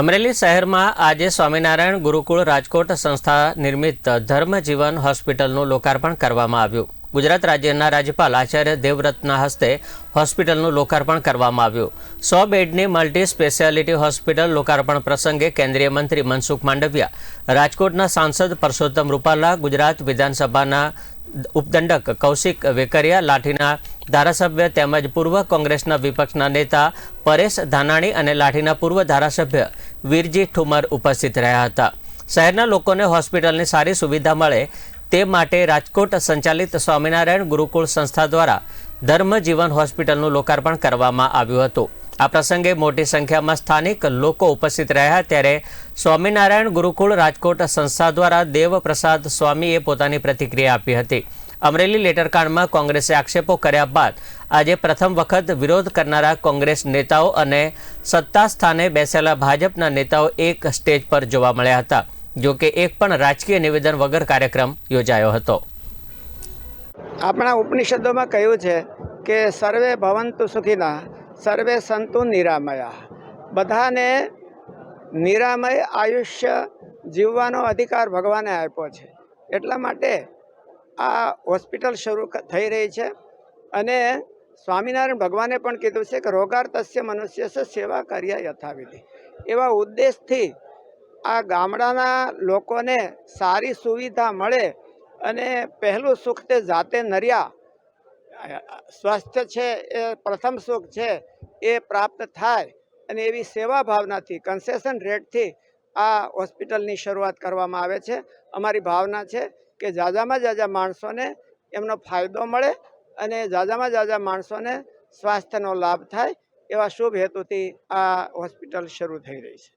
અમરેલી શહેરમાં આજે સ્વામિનારાયણ ગુરુકુળ રાજકોટ સંસ્થા નિર્મિત ધર્મજીવન હોસ્પિટલનું લોકાર્પણ કરવામાં આવ્યું. ગુજરાત રાજ્યના રાજ્યપાલ આચાર્ય દેવવ્રતના હસ્તે હોસ્પિટલનું લોકાર્પણ કરવામાં આવ્યું. સો બેડની મલ્ટી સ્પેશિયાલિટી હોસ્પિટલ લોકાર્પણ પ્રસંગે કેન્દ્રીય મંત્રી મનસુખ માંડવિયા, રાજકોટના સાંસદ પરસોત્તમ રૂપાલા, ગુજરાત વિધાનસભાના ઉપદંડક કૌશિક વેકરિયા, લાઠીના ધારાસભ્ય તેમજ પૂર્વ કોંગ્રેસના વિપક્ષના નેતા પરેશ ધાનાણી અને લાઠીના પૂર્વ ધારાસભ્ય વીરજી ઠુમર ઉપસ્થિત રહ્યા હતા. શહેરના લોકોને હોસ્પિટલની સારી સુવિધા મળે તે માટે રાજકોટ સંચાલિત સ્વામિનારાયણ ગુરુકુળ સંસ્થા દ્વારા ધર્મજીવન હોસ્પિટલનું લોકાર્પણ કરવામાં આવ્યું હતું. આ પ્રસંગે મોટી સંખ્યામાં સ્થાનિક લોકો ઉપસ્થિત રહ્યા ત્યારે સ્વામિનારાયણ ગુરુકુળ રાજકોટ સંસ્થા દ્વારા દેવપ્રસાદ સ્વામીએ પોતાની પ્રતિક્રિયા આપી હતી. અમરેલી લેટરકાંડમાં કોંગ્રેસે આક્ષેપો કર્યા બાદ આજે પ્રથમ વખત વિરોધ કરનારા કોંગ્રેસ નેતાઓ અને સત્તા સ્થાને બેસેલા ભાજપના નેતાઓ એક સ્ટેજ પર જોવા મળ્યા હતા, જો કે એક પણ રાજકીય નિવેદન વગર કાર્યક્રમ યોજાયો હતો. આપણા ઉપનિષદોમાં કહ્યું છે કે, સર્વે ભવંતુ સુખીના, સર્વે સંતુ નિરામયા. બધાને નિરામય આયુષ્ય જીવવાનો અધિકાર ભગવાને આપ્યો છે. એટલા માટે આ હોસ્પિટલ શરૂ થઈ રહી છે અને સ્વામિનારાયણ ભગવાને પણ કીધું છે કે રોગાર તસ્ય મનુષ્ય સેવા કર્યા યથાવિધિ. એવા ઉદ્દેશથી આ ગામડાના લોકોને સારી સુવિધા મળે અને પહેલું સુખ તે જાતે નર્યા. સ્વાસ્થ્ય છે એ પ્રથમ સુખ છે, એ પ્રાપ્ત થાય અને એવી સેવા ભાવનાથી કન્સેશન રેટથી આ હોસ્પિટલની શરૂઆત કરવામાં આવે છે. અમારી ભાવના છે કે જાજામાં જાજા માણસોને એમનો ફાયદો મળે અને જાજામાં જાજા માણસોને સ્વાસ્થ્યનો લાભ થાય એવા શુભ હેતુથી આ હોસ્પિટલ શરૂ થઈ રહી છે.